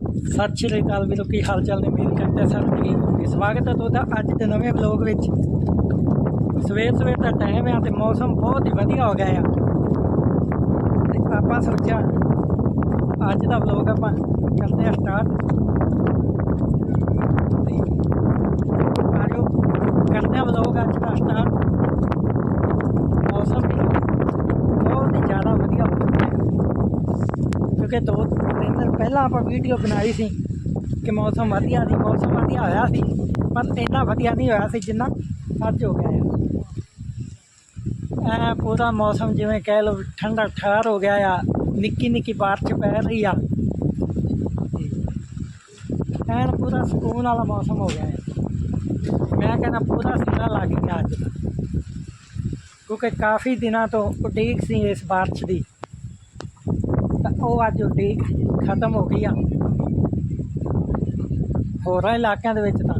ਸਤਿ ਸ਼੍ਰੀ ਅਕਾਲ ਵੀਰੋ, ਕੀ ਹਾਲ ਚਾਲ ਨੇ? ਮੇਰੀ ਕਰਦੇ ਆ ਸਾਰੇ ਠੀਕ ਹੋਣਗੇ। ਸਵਾਗਤ ਹੈ ਤੁਹਾਡਾ ਅੱਜ ਦੇ ਨਵੇਂ ਵਲੌਗ ਵਿੱਚ। ਸਵੇਰ ਸਵੇਰ ਦਾ ਟਾਈਮ ਆ ਤੇ ਮੌਸਮ ਬਹੁਤ ਹੀ ਵਧੀਆ ਹੋ ਗਿਆ ਆ। ਤੇ ਆਪਾਂ ਸੋਚਿਆ, ਅੱਜ ਦਾ ਵਲੌਗ ਆਪਾਂ ਕਰਦੇ ਆ ਸਟਾਰਟ ਆਜੋ, ਕਰਦੇ ਆ ਵਲੌਗ ਅੱਜ ਦਾ ਸਟਾਰਟ ਮੌਸਮ ਵੀ ਬਹੁਤ ਹੀ ਜ਼ਿਆਦਾ ਵਧੀਆ ਹੋ ਚੁੱਕਾ ਹੈ ਕਿਉਂਕਿ ਦੋ ਤਿੰਨ ਦਿਨ ਪਹਿਲਾਂ ਆਪਾਂ ਵੀਡੀਓ ਬਣਾਈ ਸੀ ਕਿ ਮੌਸਮ ਵਧੀਆ ਸੀ, ਮੌਸਮ ਵਧੀਆ ਹੋਇਆ ਸੀ, ਪਰ ਇੰਨਾ ਵਧੀਆ ਨਹੀਂ ਹੋਇਆ ਸੀ ਜਿੰਨਾ ਅੱਜ ਹੋ ਗਿਆ ਹੈ ਐ ਪੂਰਾ ਮੌਸਮ ਜਿਵੇਂ ਕਹਿ ਲਓ ਵੀ ਠੰਡਾ ਠਾਰ ਹੋ ਗਿਆ ਆ, ਨਿੱਕੀ ਨਿੱਕੀ ਬਾਰਿਸ਼ ਪੈ ਰਹੀ ਆ। ਐਨ ਪੂਰਾ ਸਕੂਨ ਵਾਲਾ ਮੌਸਮ ਹੋ ਗਿਆ ਹੈ ਮੈਂ ਕਹਿੰਦਾ ਪੂਰਾ ਸਿਰਾ ਲੱਗ ਗਿਆ ਅੱਜ। ਦਾ ਕਿਉਂਕਿ ਕਾਫੀ ਦਿਨਾਂ ਤੋਂ ਉਡੀਕ ਸੀ ਇਸ ਬਾਰਿਸ਼ ਦੀ। ਤਾਂ ਉਹ ਅੱਜ ਉੱਡੀ ਖਤਮ ਹੋ ਗਈ ਆ। ਹੋਰਾਂ ਇਲਾਕਿਆਂ ਦੇ ਵਿੱਚ ਤਾਂ।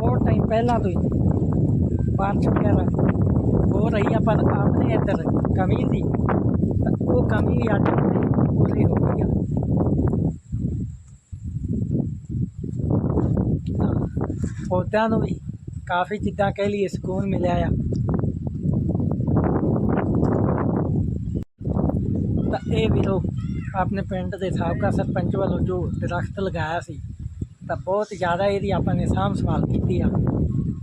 ਬਹੁਤ ਟਾਈਮ ਪਹਿਲਾਂ ਤੋਂ ਹੀ ਬਾਰਿਸ਼ ਵਗੈਰਾ ਹੋ ਰਹੀ ਆ, ਪਰ ਆਪਣੇ ਇੱਧਰ ਕਮੀ ਸੀ। ਉਹ ਕਮੀ ਵੀ ਅੱਜ ਪੂਰੀ ਹੋ ਗਈ ਆ। ਪੌਦਿਆਂ ਨੂੰ ਵੀ ਕਾਫੀ ਜਿੱਦਾਂ ਕਹਿ ਲਈਏ ਸਕੂਨ ਮਿਲਿਆ ਆ। ਤਾਂ ਇਹ ਵੀਰੋ ਆਪਣੇ ਪਿੰਡ ਦੇ ਸਾਬਕਾ ਸਰਪੰਚ ਵੱਲੋਂ ਜੋ ਦਰਖਤ ਲਗਾਇਆ ਸੀ, ਤਾਂ ਬਹੁਤ ਜ਼ਿਆਦਾ ਇਹਦੀ ਆਪਾਂ ਨੇ ਸਾਂਭ ਸੰਭਾਲ ਕੀਤੀ ਆ।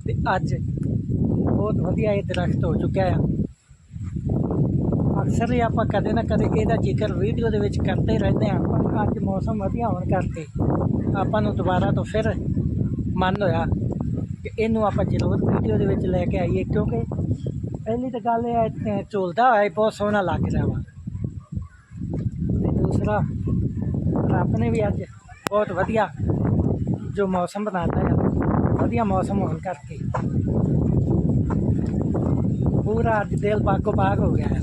ਤੇ ਅੱਜ ਬਹੁਤ ਵਧੀਆ ਇਹ ਦਰਖਤ ਹੋ ਚੁੱਕਿਆ ਆ। ਅਕਸਰ ਹੀ ਆਪਾਂ ਕਦੇ ਨਾ ਕਦੇ ਇਹਦਾ ਜ਼ਿਕਰ ਵੀਡੀਓ ਦੇ ਵਿੱਚ ਕਰਦੇ ਰਹਿੰਦੇ ਹਾਂ ਪਰ ਅੱਜ ਮੌਸਮ ਵਧੀਆ ਹੋਣ ਕਰਕੇ ਆਪਾਂ ਨੂੰ ਦੁਬਾਰਾ ਤੋਂ ਫਿਰ ਮਨ ਹੋਇਆ ਕਿ ਇਹਨੂੰ ਆਪਾਂ ਜ਼ਰੂਰ ਵੀਡੀਓ ਦੇ ਵਿੱਚ ਲੈ ਕੇ ਆਈਏ, ਕਿਉਂਕਿ ਪਹਿਲੀ ਤਾਂ ਗੱਲ ਇਹ ਹੈ ਝੋਲਦਾ ਝੂਲਦਾ ਹੋਇਆ ਬਹੁਤ ਸੋਹਣਾ ਲੱਗ ਰਿਹਾ ਵਾ। ਦੂਸਰਾ ਰੱਬ ਨੇ ਵੀ ਅੱਜ ਬਹੁਤ ਵਧੀਆ ਜੋ ਮੌਸਮ ਬਣਾਤਾ ਹੈ ਵਧੀਆ ਮੌਸਮ ਹੋਣ ਕਰਕੇ ਪੂਰਾ ਅੱਜ ਦਿਲ ਬਾਗੋ ਬਾਗ ਹੋ ਗਿਆ ਹੈ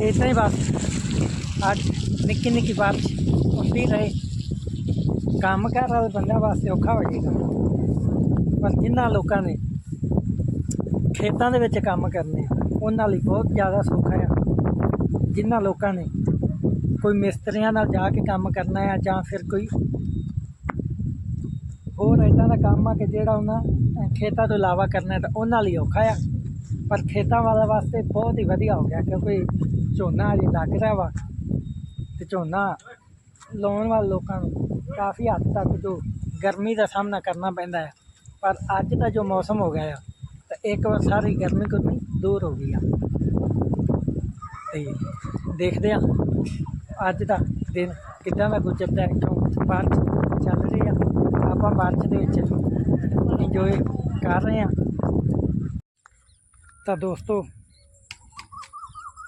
ਇਦਾਂ ਹੀ ਬਸ ਅੱਜ ਨਿੱਕੀ ਨਿੱਕੀ ਬਾਤ ਹੁੰਦੀ ਰਹੇ ਕੰਮ ਕਰ ਵਾਲੇ ਬੰਦਿਆਂ ਵਾਸਤੇ ਔਖਾ ਹੋ ਜਾਏਗਾ ਪਰ ਜਿਨ੍ਹਾਂ ਲੋਕਾਂ ਨੇ ਖੇਤਾਂ ਦੇ ਵਿੱਚ ਕੰਮ ਕਰਨੇ ਆ, ਉਹਨਾਂ ਲਈ ਬਹੁਤ ਜ਼ਿਆਦਾ ਸੌਖਾ ਆ। ਜਿਨ੍ਹਾਂ ਲੋਕਾਂ ਨੇ ਕੋਈ ਮਿਸਤਰੀਆਂ ਨਾਲ ਜਾ ਕੇ ਕੰਮ ਕਰਨਾ ਆ ਜਾਂ ਫਿਰ ਕੋਈ ਹੋਰ ਇਦਾਂ ਦਾ ਕੰਮ ਆ ਕਿ ਜਿਹੜਾ ਉਹਨਾਂ ਖੇਤਾਂ ਤੋਂ ਇਲਾਵਾ ਕਰਨਾ ਤਾਂ ਉਹਨਾਂ ਲਈ ਔਖਾ ਆ। ਪਰ ਖੇਤਾਂ ਵਾਲੇ ਵਾਸਤੇ ਬਹੁਤ ਹੀ ਵਧੀਆ ਹੋ ਗਿਆ ਕਿਉਂਕਿ ਝੋਨਾ ਅਜੇ ਲੱਗ ਰਿਹਾ ਵਾ ਤੇ ਝੋਨਾ ਲਾਉਣ ਵਾਲੇ ਲੋਕਾਂ ਨੂੰ ਕਾਫੀ ਹੱਦ ਤੱਕ ਜੋ ਗਰਮੀ ਦਾ ਸਾਹਮਣਾ ਕਰਨਾ ਪੈਂਦਾ ਹੈ ਪਰ ਅੱਜ ਦਾ ਜੋ ਮੌਸਮ ਹੋ ਗਿਆ ਆ, ਤਾਂ ਇੱਕ ਵਾਰ ਸਾਰੀ ਗਰਮੀ ਗੁਰਮੀ ਦੂਰ ਹੋ ਗਈ ਆ। ਤੇ ਦੇਖਦੇ ਆ, ਅੱਜ ਦਾ ਦਿਨ ਕਿੱਦਾਂ ਦਾ ਗੁਜ਼ਰਦਾ ਹੈ, ਕਿਉਂ ਬਾਰਿਸ਼ ਚੱਲ ਰਹੀ ਆ। ਆਪਾਂ ਬਾਰਿਸ਼ ਦੇ ਵਿੱਚ ਇੰਜੋਏ ਕਰ ਰਹੇ ਆ। ਤਾਂ ਦੋਸਤੋ,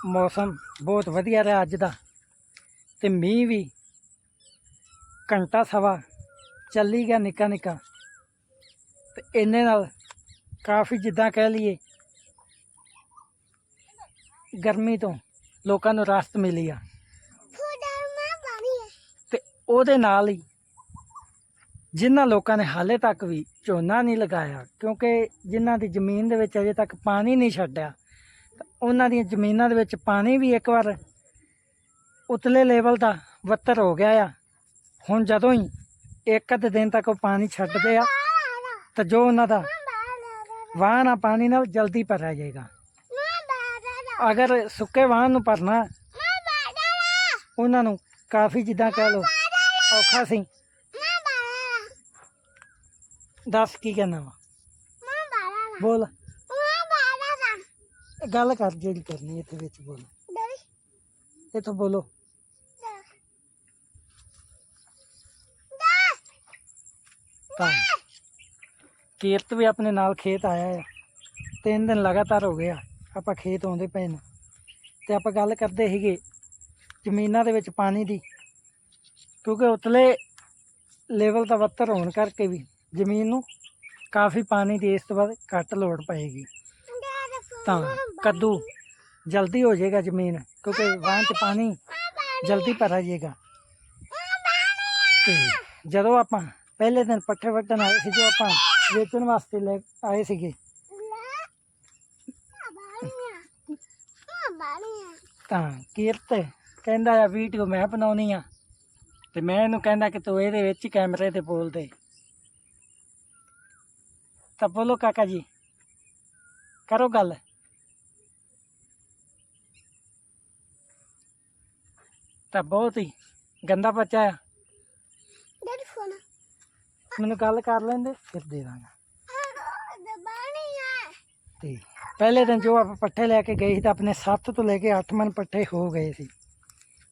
ਮੌਸਮ ਬਹੁਤ ਵਧੀਆ ਰਿਹਾ ਅੱਜ ਦਾ। ਤੇ ਮੀਂਹ ਵੀ ਘੰਟਾ ਸਵਾ ਚੱਲੀ ਗਿਆ ਨਿੱਕਾ ਨਿੱਕਾ ਤੇ ਇੰਨੇ ਨਾਲ ਕਾਫੀ ਜਿੱਦਾਂ ਕਹਿ ਲਈਏ ਗਰਮੀ ਤੋਂ ਲੋਕਾਂ ਨੂੰ ਰਾਹਤ ਮਿਲੀ ਆ। ਤੇ ਉਹਦੇ ਨਾਲ ਹੀ ਜਿਨ੍ਹਾਂ ਲੋਕਾਂ ਨੇ ਹਾਲੇ ਤੱਕ ਵੀ ਝੋਨਾ ਨਹੀਂ ਲਗਾਇਆ ਕਿਉਂਕਿ ਜਿਨ੍ਹਾਂ ਦੀ ਜ਼ਮੀਨ ਦੇ ਵਿੱਚ ਅਜੇ ਤੱਕ ਪਾਣੀ ਨਹੀਂ ਛੱਡਿਆ ਉਹਨਾਂ ਦੀਆਂ ਜ਼ਮੀਨਾਂ ਦੇ ਵਿੱਚ ਪਾਣੀ ਵੀ ਇੱਕ ਵਾਰ ਉਤਲੇ ਲੈਵਲ ਦਾ ਵੱਤਰ ਹੋ ਗਿਆ ਆ। ਹੁਣ ਜਦੋਂ ਹੀ ਇੱਕ ਅੱਧੇ ਦਿਨ ਤੱਕ ਉਹ ਪਾਣੀ ਛੱਡਦੇ ਆ ਤਾਂ ਜੋ ਉਹਨਾਂ ਦਾ ਵਾਹਨ ਆ ਪਾਣੀ ਨਾਲ ਜਲਦੀ ਭਰਿਆ ਜਾਏਗਾ। ਅਗਰ ਸੁੱਕੇ ਵਾਹਨ ਨੂੰ ਭਰਨਾ ਉਹਨਾਂ ਨੂੰ ਕਾਫੀ ਜਿੱਦਾਂ ਕਹਿ ਲਓ ਔਖਾ ਸੀ। ਦੱਸ ਕੀ ਕਹਿਣਾ ਵਾ? ਬੋਲ। ਗੱਲ ਕਰ ਜਿਹੜੀ ਕਰਨੀ ਇੱਥੇ ਵਿੱਚ ਬੋਲ। ਇੱਥੋਂ ਬੋਲੋ। ਤਾਂ ਕੀਰਤ ਵੀ ਆਪਣੇ ਨਾਲ ਖੇਤ ਆਇਆ ਹੈ ਤਿੰਨ ਦਿਨ ਲਗਾਤਾਰ ਹੋ ਗਏ ਆ। ਆਪਾਂ ਖੇਤ ਆਉਂਦੇ ਪਏ ਨੇ। ਤੇ ਆਪਾਂ ਗੱਲ ਕਰਦੇ ਸੀਗੇ ਜ਼ਮੀਨਾਂ ਦੇ ਵਿੱਚ ਪਾਣੀ ਦੀ, ਕਿਉਂਕਿ ਉਤਲੇ ਲੈਵਲ ਦਾ ਵੱਤਰ ਹੋਣ ਕਰਕੇ ਵੀ ਜ਼ਮੀਨ ਨੂੰ ਕਾਫੀ ਪਾਣੀ ਦੀ ਇਸ ਤੋਂ ਬਾਅਦ ਘੱਟ ਲੋੜ ਪਏਗੀ। ਤਾਂ ਕੱਦੂ ਜਲਦੀ ਹੋ ਜਾਏਗਾ ਜ਼ਮੀਨ, ਕਿਉਂਕਿ ਵਾਹਨ 'ਚ ਪਾਣੀ ਜਲਦੀ ਭਰਾ ਜਾਏਗਾ ਤੇ ਜਦੋਂ ਆਪਾਂ ਪਹਿਲੇ ਦਿਨ ਪੱਠੇ ਵੱਢਣ ਆਏ ਸੀ, ਜੋ ਆਪਾਂ ਵੇਚਣ ਵਾਸਤੇ ਲੈ ਆਏ ਸੀਗੇ ਤਾਂ ਕੀਰਤ ਕਹਿੰਦਾ ਆ ਵੀਡੀਓ ਮੈਂ ਬਣਾਉਣੀ ਆ। ਤੇ ਮੈਂ ਇਹਨੂੰ ਕਹਿੰਦਾ ਕਿ ਤੂੰ ਇਹਦੇ ਵਿੱਚ ਕੈਮਰੇ ਤੇ ਬੋਲ ਦੇ। ਤਾਂ ਬੋਲੋ ਕਾਕਾ ਜੀ ਕਰੋ ਗੱਲ। ਤਾਂ ਬਹੁਤ ਹੀ ਗੰਦਾ ਬੱਚਾ ਆ। Daddy phone. ਮੈਨੂੰ ਗੱਲ ਕਰ ਲੈਂਦੇ ਫਿਰ ਦੇ ਦਾਂਗਾ। ਦਬਾਣੀ ਹੈ ਤੇ ਪਹਿਲੇ ਦਿਨ ਜੋ ਆਪਾਂ ਪੱਠੇ ਲੈ ਕੇ ਗਏ ਸੀ ਤਾਂ ਆਪਣੇ 7 ਤੋਂ ਲੈ ਕੇ 8 ਮਨ ਪੱਠੇ ਹੋ ਗਏ ਸੀ।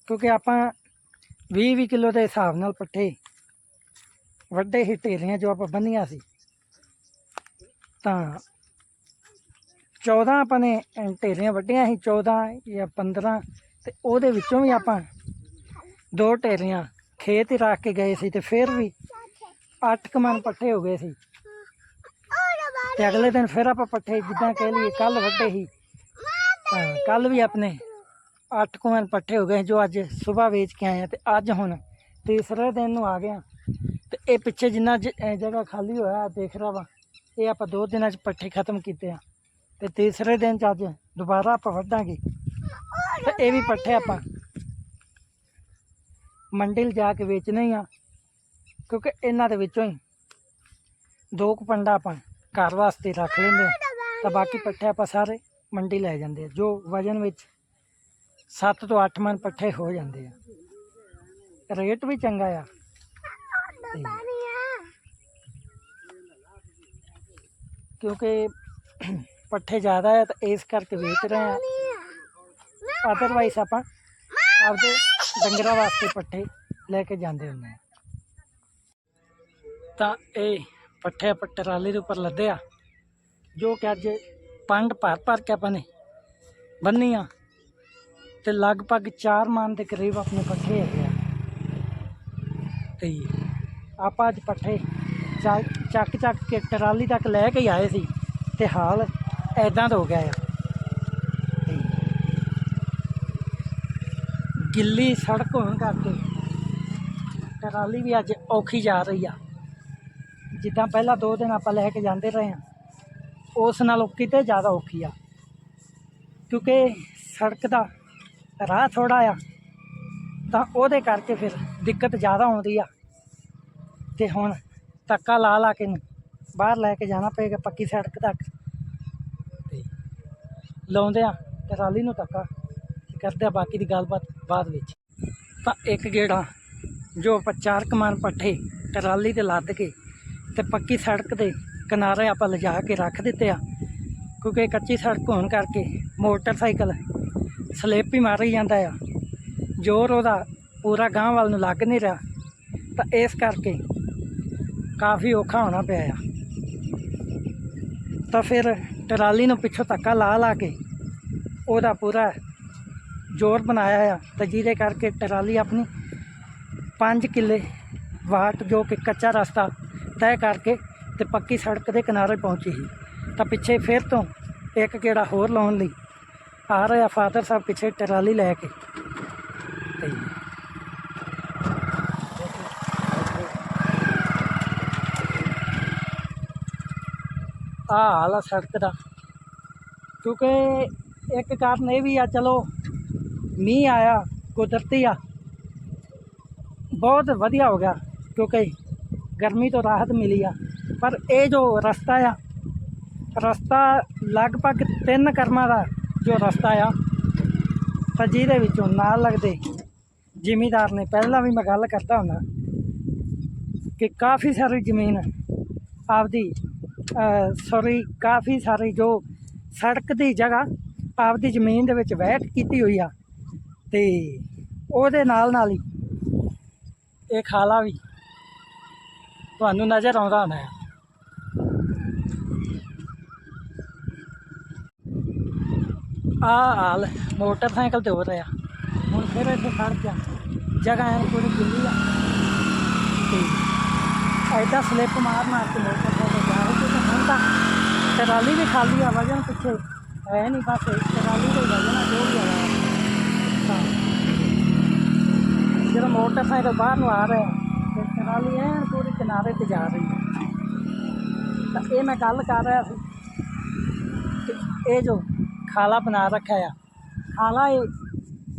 ਕਿਉਂਕਿ ਆਪਾਂ 20-20 ਕਿਲੋ ਦੇ ਹਿਸਾਬ ਨਾਲ ਪੱਠੇ ਵੱਡੇ ਹੀ ਢੇਰੀਆਂ ਜੋ ਆਪਾਂ ਬੰਨੀਆਂ ਸੀ। ਤਾਂ 14 ਆਪਾਂ ਨੇ ਢੇਰੀਆਂ ਵੱਡੀਆਂ ਸੀ 14 ਜਾਂ 15 ਤੇ ਉਹਦੇ ਵਿੱਚੋਂ ਵੀ ਆਪਾਂ ਦੋ ਢੇਰੀਆਂ ਖੇਤ ਹੀ ਰੱਖ ਕੇ ਗਏ ਸੀ ਤੇ ਫਿਰ ਵੀ 8 ਕਮਨ ਪੱਠੇ ਹੋ ਗਏ ਸੀ। ਤੇ ਅਗਲੇ ਦਿਨ ਫਿਰ ਆਪਾਂ ਪੱਠੇ ਜਿੱਦਾਂ ਕਹਿ ਲਈਏ ਕੱਲ ਵੱਡੇ ਹੀ। ਤਾਂ ਕੱਲ ਵੀ ਆਪਣੇ 8 ਕੁਇੰਟਲ ਪੱਠੇ ਹੋ ਗਏ ਜੋ ਅੱਜ ਸਵੇਰ ਵੇਚ ਕੇ ਆਏ ਆ ਤੇ ਅੱਜ ਹੁਣ ਤੀਸਰੇ ਦਿਨ ਨੂੰ ਆ ਗਿਆ ਆ। ਤੇ ਇਹ ਪਿੱਛੇ ਜਿੰਨਾ ਜਗ੍ਹਾ ਖਾਲੀ ਹੋਇਆ ਦੇਖ ਰਹਾ ਵਾ, ਇਹ ਆਪਾਂ ਦੋ ਦਿਨਾਂ ਚ ਪੱਠੇ ਖਤਮ ਕੀਤੇ ਆ। ਤੇ ਤੀਸਰੇ ਦਿਨ ਚ ਅੱਜ ਦੁਬਾਰਾ ਆਪਾਂ ਵੱਢਾਂਗੇ। ਤੇ ਇਹ ਵੀ ਪੱਠੇ ਆਪਾਂ ਮੰਡੀ ਜਾ ਕੇ ਵੇਚਣੇ ਹੀ ਆ, ਕਿਉਂਕਿ ਇਹਨਾਂ ਦੇ ਵਿੱਚੋਂ ਹੀ ਦੋ ਕੁ ਪੰਡਾ ਆਪਾਂ ਘਰ ਵਾਸਤੇ ਰੱਖ ਲੈਂਦੇ ਆ। ਤਾਂ ਬਾਕੀ ਪੱਠੇ ਆਪਾਂ ਸਾਰੇ ਮੰਡੀ ਲੈ ਜਾਂਦੇ ਆ ਜੋ ਵਜਨ ਵਿੱਚ 7 ਤੋਂ 8 ਮਨ ਪੱਠੇ ਹੋ ਜਾਂਦੇ ਆ। ਰੇਟ ਵੀ ਚੰਗਾ ਆ। ਕਿਉਂਕਿ ਪੱਠੇ ਜ਼ਿਆਦਾ ਆ ਤਾਂ ਇਸ ਕਰਕੇ ਵੇਚ ਰਹੇ ਆ। ਅਦਰਵਾਈਜ਼ ਆਪਾਂ ਆਪਦੇ ਡੰਗਰਾਂ ਵਾਸਤੇ ਪੱਠੇ ਲੈ ਕੇ ਜਾਂਦੇ ਹੁੰਦੇ ਆ। ਤਾਂ ਇਹ ਪੱਠੇ ਆਪਾਂ ਟਰਾਲੀ ਦੇ ਉੱਪਰ ਲੱਦੇ ਆ, ਜੋ ਕਿ ਅੱਜ ਪੰਡ ਭਰ ਭਰ ਕੇ ਆਪਾਂ ਨੇ ਬੰਨੀਆਂ ਤੇ ਲਗਭਗ 4 ਮਨ ਦੇ ਕਰੀਬ ਆਪਣੇ ਪੱਠੇ ਹੈਗੇ ਆ। ਤੇ ਆਪਾਂ ਅੱਜ ਪੱਠੇ ਚੱਕ ਚੱਕ ਚੱਕ ਕੇ ਟਰਾਲੀ ਤੱਕ ਲੈ ਕੇ ਆਏ ਸੀ ਤੇ ਹਾਲ ਐਦਾਂ ਦਾ ਹੋ ਗਿਆ ਆ। ਗਿੱਲੀ ਸੜਕ ਹੋਣ ਕਰਕੇ ਟਰਾਲੀ ਵੀ ਅੱਜ ਔਖੀ ਜਾ ਰਹੀ ਆ। ਜਿੱਦਾਂ ਪਹਿਲਾਂ ਦੋ ਦਿਨ ਆਪਾਂ ਲੈ ਕੇ ਜਾਂਦੇ ਰਹੇ ਹਾਂ, ਉਸ ਨਾਲੋਂ ਕਿਤੇ ਜ਼ਿਆਦਾ ਔਖੀ ਆ। ਕਿਉਂਕਿ ਸੜਕ ਦਾ ਰਾਹ ਥੋੜਾ ਆ, ਤਾਂ ਉਹਦੇ ਕਰਕੇ ਫਿਰ ਦਿੱਕਤ ਜ਼ਿਆਦਾ ਆਉਂਦੀ ਆ। ਤੇ ਹੁਣ ਧੱਕਾ ਲਾ ਲਾ ਕੇ ਬਾਹਰ ਲੈ ਕੇ ਜਾਣਾ ਪਏਗਾ ਪੱਕੀ ਸੜਕ ਤੱਕ। ਤੇ ਲਾਉਂਦੇ ਆ ਟਰਾਲੀ ਨੂੰ ਧੱਕਾ ਕਰਦੇ ਆ ਬਾਕੀ ਦੀ ਗੱਲਬਾਤ ਬਾਅਦ ਵਿੱਚ। ਤਾਂ ਇੱਕ ਗੇੜਾ ਜੋ ਆਪਾਂ ਚਾਰ ਕਮਾਨ ਪੱਠੇ ਟਰਾਲੀ ਤੇ ਲੱਦ ਕੇ ਤੇ ਪੱਕੀ ਸੜਕ ਦੇ ਕਿਨਾਰੇ ਆਪਾਂ ਲਿਜਾ ਕੇ ਰੱਖ ਦਿੱਤੇ ਆ। ਕਿਉਂਕਿ ਕੱਚੀ ਸੜਕ ਹੋਣ ਕਰਕੇ ਮੋਟਰਸਾਈਕਲ ਸਲਿੱਪ ਹੀ ਮਾਰੀ ਜਾਂਦਾ ਆ। ਜ਼ੋਰ ਉਹਦਾ ਪੂਰਾ ਗਾਂਹ ਵੱਲ ਨੂੰ ਲੱਗ ਨਹੀਂ ਰਿਹਾ। ਤਾਂ ਇਸ ਕਰਕੇ ਕਾਫੀ ਔਖਾ ਹੋਣਾ ਪਿਆ ਆ। ਤਾਂ ਫਿਰ ਟਰਾਲੀ ਨੂੰ ਪਿੱਛੋਂ ਧੱਕਾ ਲਾ ਲਾ ਕੇ ਉਹਦਾ ਪੂਰਾ ਜ਼ੋਰ ਬਣਾਇਆ ਆ ਤਾਂ ਜਿਹਦੇ ਕਰਕੇ ਟਰਾਲੀ ਆਪਣੀ 5 ਕਿੱਲੇ ਵਾਟ ਜੋ ਕਿ ਕੱਚਾ ਰਸਤਾ ਤੈਅ ਕਰਕੇ ਤੇ ਪੱਕੀ ਸੜਕ ਦੇ ਕਿਨਾਰੇ ਪਹੁੰਚੀ ਸੀ। ਤਾਂ ਪਿੱਛੇ ਫਿਰ ਤੋਂ ਇੱਕ ਗੇੜਾ ਹੋਰ ਲਾਉਣ ਲਈ ਆ ਰਿਹਾ ਫਾਦਰ ਸਾਹਿਬ ਪਿੱਛੇ ਟਰਾਲੀ ਲੈ ਕੇ। ਤੇ ਆ ਹਾਲ ਆ ਸੜਕ ਦਾ। ਕਿਉਂਕਿ ਇੱਕ ਕਾਰਨ ਇਹ ਵੀ ਆ, ਚਲੋ ਮੀਂਹ ਆਇਆ, ਕੁਦਰਤੀ ਆ, ਬਹੁਤ ਵਧੀਆ ਹੋ ਗਿਆ, ਕਿਉਂਕਿ ਗਰਮੀ ਤੋਂ ਰਾਹਤ ਮਿਲੀ ਆ। ਪਰ ਇਹ ਜੋ ਰਸਤਾ ਆ, ਰਸਤਾ ਲਗਭਗ ਤਿੰਨ ਕਰਮਾਂ ਦਾ ਜੋ ਰਸਤਾ ਆ, ਤਾਂ ਜਿਹਦੇ ਵਿੱਚੋਂ ਨਾਲ ਲੱਗਦੇ ਜ਼ਿਮੀਦਾਰ ਨੇ ਪਹਿਲਾਂ ਵੀ ਮੈਂ ਗੱਲ ਕਰਦਾ ਹੁੰਦਾ ਕਿ ਕਾਫੀ ਸਾਰੀ ਜ਼ਮੀਨ ਆਪਦੀ ਸੌਰੀ ਕਾਫੀ ਸਾਰੀ ਜੋ ਸੜਕ ਦੀ ਜਗ੍ਹਾ ਆਪਦੀ ਜ਼ਮੀਨ ਦੇ ਵਿੱਚ ਵਹਿਟ ਕੀਤੀ ਹੋਈ ਆ ਤੇ ਉਹਦੇ ਨਾਲ ਨਾਲ ਹੀ ਇਹ ਖਾਲਾ ਵੀ ਤੁਹਾਨੂੰ ਨਜ਼ਰ ਆਉਂਦਾ ਹੋਣਾ ਆ ਹਾਲ ਮੋਟਰਸਾਈਕਲ ਤੇ ਹੋ ਰਿਹਾ। ਹੁਣ ਫਿਰ ਇੱਥੇ ਖੜ ਗਿਆ ਜਗ੍ਹਾ ਐਨ ਪੂਰੀ ਗਿੱਲੀ ਆ। ਤੇ ਐਦਾਂ ਸਲਿੱਪ ਮਾਰ ਮਾਰ ਕੇ ਮੋਟਰਸਾਈਕਲ ਜਾ ਰਹੇ ਤੇ ਹੁਣ ਤਾਂ ਟਰਾਲੀ ਵੀ ਖਾਲੀ ਆ, ਵਜਨ ਪਿੱਛੇ ਹੈ ਨਹੀਂ, ਬਸ ਟਰਾਲੀ ਦਾ ਹੀ ਵਜਨ ਆ ਜੋ ਵੀ ਆ। ਜਦੋਂ ਮੋਟਰਸਾਈਕਲ ਬਾਹਰ ਨੂੰ ਆ ਰਿਹਾ ਟਰਾਲੀ ਐਨ ਪੂਰੀ ਕਿਨਾਰੇ ਤੇ ਜਾ ਰਹੀ ਹੈ। ਤਾਂ ਇਹ ਮੈਂ ਗੱਲ ਕਰ ਰਿਹਾ ਸੀ ਕਿ ਇਹ ਜੋ ਖਾਲਾ ਬਣਾ ਰੱਖਿਆ ਆ, ਖਾਲਾ ਇਹ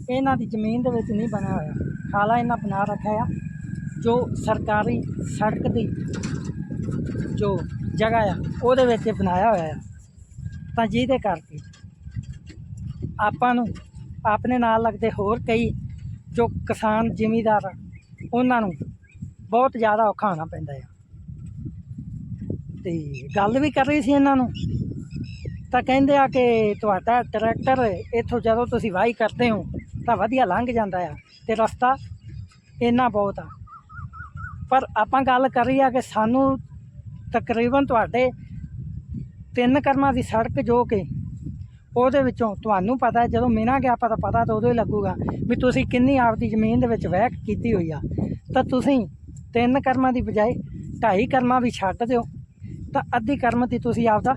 ਇਹਨਾਂ ਦੀ ਜ਼ਮੀਨ ਦੇ ਵਿੱਚ ਨਹੀਂ ਬਣਿਆ ਹੋਇਆ। ਖਾਲਾ ਇਹਨਾਂ ਬਣਾ ਰੱਖਿਆ ਆ, ਜੋ ਸਰਕਾਰੀ ਸੜਕ ਦੀ ਜੋ ਜਗ੍ਹਾ ਆ, ਉਹਦੇ ਵਿੱਚ ਇਹ ਬਣਾਇਆ ਹੋਇਆ ਆ। ਤਾਂ ਜਿਹਦੇ ਕਰਕੇ ਆਪਾਂ ਨੂੰ ਆਪਣੇ ਨਾਲ ਲੱਗਦੇ ਹੋਰ ਕਈ ਜੋ ਕਿਸਾਨ ਜ਼ਿਮੀਦਾਰ ਉਹਨਾਂ ਨੂੰ ਬਹੁਤ ਜ਼ਿਆਦਾ ਔਖਾ ਹੋਣਾ ਪੈਂਦਾ ਆ। ਤੇ ਗੱਲ ਵੀ ਕਰ ਰਹੀ ਸੀ ਇਹਨਾਂ ਨੂੰ। ਤਾਂ ਕਹਿੰਦੇ ਆ ਕਿ ਤੁਹਾਡਾ ਟਰੈਕਟਰ ਇੱਥੋਂ ਜਦੋਂ ਤੁਸੀਂ ਵਾਹੀ ਕਰਦੇ ਹੋ ਤਾਂ ਵਧੀਆ ਲੰਘ ਜਾਂਦਾ ਆ ਤੇ ਰਸਤਾ ਇੰਨਾ ਬਹੁਤ ਆ। ਪਰ ਆਪਾਂ ਗੱਲ ਕਰ ਰਹੀ ਆ ਕਿ ਸਾਨੂੰ ਤਕਰੀਬਨ ਤੁਹਾਡੇ ਤਿੰਨ ਕਰਮਾਂ ਦੀ ਸੜਕ ਜੋ ਕਿ ਉਹਦੇ ਵਿੱਚੋਂ ਤੁਹਾਨੂੰ ਪਤਾ ਹੈ, ਜਦੋਂ ਮਿਨਾ ਗਿਆ ਪਤਾ ਪਤਾ ਤਾਂ ਉਦੋਂ ਹੀ ਲੱਗੂਗਾ ਵੀ ਤੁਸੀਂ ਕਿੰਨੀ ਆਪਦੀ ਜ਼ਮੀਨ ਦੇ ਵਿੱਚ ਵਹਿਕ ਕੀਤੀ ਹੋਈ ਆ। ਤਾਂ ਤੁਸੀਂ ਤਿੰਨ ਕਰਮਾਂ ਦੀ ਬਜਾਏ ਢਾਈ ਕਰਮਾਂ ਵੀ ਛੱਡ ਦਿਓ, ਤਾਂ ਅੱਧੀ ਕਰਮ ਦੀ ਤੁਸੀਂ ਆਪਦਾ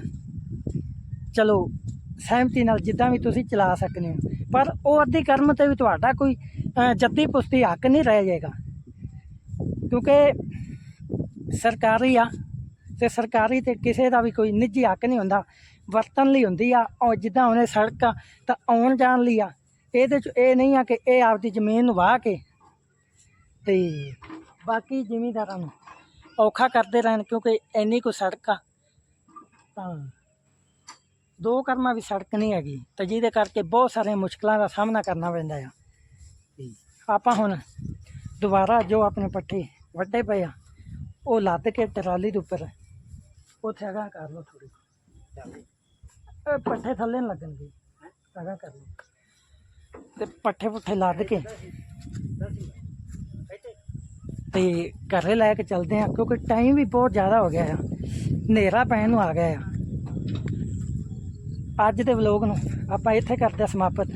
ਚਲੋ ਸਹਿਮਤੀ ਨਾਲ ਜਿੱਦਾਂ ਵੀ ਤੁਸੀਂ ਚਲਾ ਸਕਦੇ ਹੋ। ਪਰ ਉਹ ਅੱਧੀ ਕਰਮ ਤੇ ਵੀ ਤੁਹਾਡਾ ਕੋਈ ਜੱਦੀ ਪੁਸਤੀ ਹੱਕ ਨਹੀਂ ਰਹਿ ਜਾਏਗਾ। ਕਿਉਂਕਿ ਸਰਕਾਰੀ ਆ ਤੇ ਸਰਕਾਰੀ ਤੇ ਕਿਸੇ ਦਾ ਵੀ ਕੋਈ ਨਿੱਜੀ ਹੱਕ ਨਹੀਂ ਹੁੰਦਾ। ਵਰਤਨ ਲਈ ਹੁੰਦੀ ਆ, ਉਹ ਜਿੱਦਾਂ ਉਹਨੇ ਸੜਕ ਆ, ਤਾਂ ਆਉਣ ਜਾਣ ਲਈ ਆ। ਇਹਦੇ ਚ ਇਹ ਨਹੀਂ ਆ ਕਿ ਇਹ ਆਪਦੀ ਜ਼ਮੀਨ ਨੂੰ ਵਾਹ ਕੇ ਤੇ ਬਾਕੀ ਜ਼ਿਮੀਂਦਾਰਾਂ ਨੂੰ ਔਖਾ ਕਰਦੇ ਰਹਿਣ ਕਿਉਂਕਿ ਇੰਨੀ ਕੋ ਸੜਕ ਆ, ਤਾਂ ਦੋ ਕਰਮਾਂ ਵੀ ਸੜਕ ਨਹੀਂ ਹੈਗੀ ਤਾਂ ਜਿਹਦੇ ਕਰਕੇ ਬਹੁਤ ਸਾਰੀਆਂ ਮੁਸ਼ਕਲਾਂ ਦਾ ਸਾਹਮਣਾ ਕਰਨਾ ਪੈਂਦਾ ਆ। ਆਪਾਂ ਹੁਣ ਦੁਬਾਰਾ ਜੋ ਆਪਣੇ ਪੱਠੇ ਵੱਡੇ ਪਏ ਆ, ਉਹ ਲੱਦ ਕੇ ਟਰਾਲੀ ਦੇ ਉੱਪਰ ਉੱਥੇ ਹੈਗਾ ਕਰ ਲਓ ਥੋੜੀ ਪੱਠੇ ਥੱਲੇ ਨਹੀਂ ਲੱਗਣਗੇ ਹੈਗਾ ਕਰ ਲਓ। ਤੇ ਪੱਠੇ ਪੁੱਠੇ ਲੱਦ ਕੇ ਤੇ ਘਰੇ ਲੈ ਕੇ ਚੱਲਦੇ ਆ ਕਿਉਂਕਿ ਟਾਈਮ ਵੀ ਬਹੁਤ ਜ਼ਿਆਦਾ ਹੋ ਗਿਆ ਆ। ਹਨੇਰਾ ਪੈਣ ਨੂੰ ਆ ਗਿਆ ਆ। ਅੱਜ ਦੇ ਵਲੋਗ ਨੂੰ ਆਪਾਂ ਇੱਥੇ ਕਰਦੇ ਹਾਂ ਸਮਾਪਤ।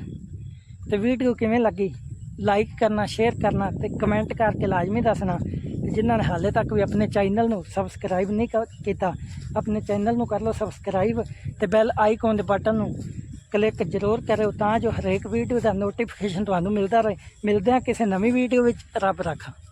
ਤੇ ਵੀਡੀਓ ਕਿਵੇਂ ਲੱਗੀ? ਲਾਈਕ ਕਰਨਾ ਸ਼ੇਅਰ ਕਰਨਾ ਤੇ ਕਮੈਂਟ ਕਰਕੇ ਲਾਜ਼ਮੀ ਦੱਸਣਾ। ਤੇ ਜਿਨ੍ਹਾਂ ਨੇ ਹਾਲੇ ਤੱਕ ਵੀ ਆਪਣੇ ਚੈਨਲ ਨੂੰ ਸਬਸਕ੍ਰਾਈਬ ਨਹੀਂ ਕ- ਕੀਤਾ, ਆਪਣੇ ਚੈਨਲ ਨੂੰ ਕਰ ਲਓ ਸਬਸਕ੍ਰਾਈਬ ਤੇ ਬੈਲ ਆਈਕਨ ਦੇ ਬਟਨ ਨੂੰ ਕਲਿੱਕ ਜ਼ਰੂਰ ਕਰਿਓ ਤਾਂ ਜੋ ਹਰੇਕ ਵੀਡੀਓ ਦਾ ਨੋਟੀਫਿਕੇਸ਼ਨ ਤੁਹਾਨੂੰ ਮਿਲਦਾ ਰਹੇ। ਮਿਲਦੇ ਹਾਂ ਕਿਸੇ ਨਵੀਂ ਵੀਡੀਓ ਵਿੱਚ। ਰੱਬ ਰੱਖਾ।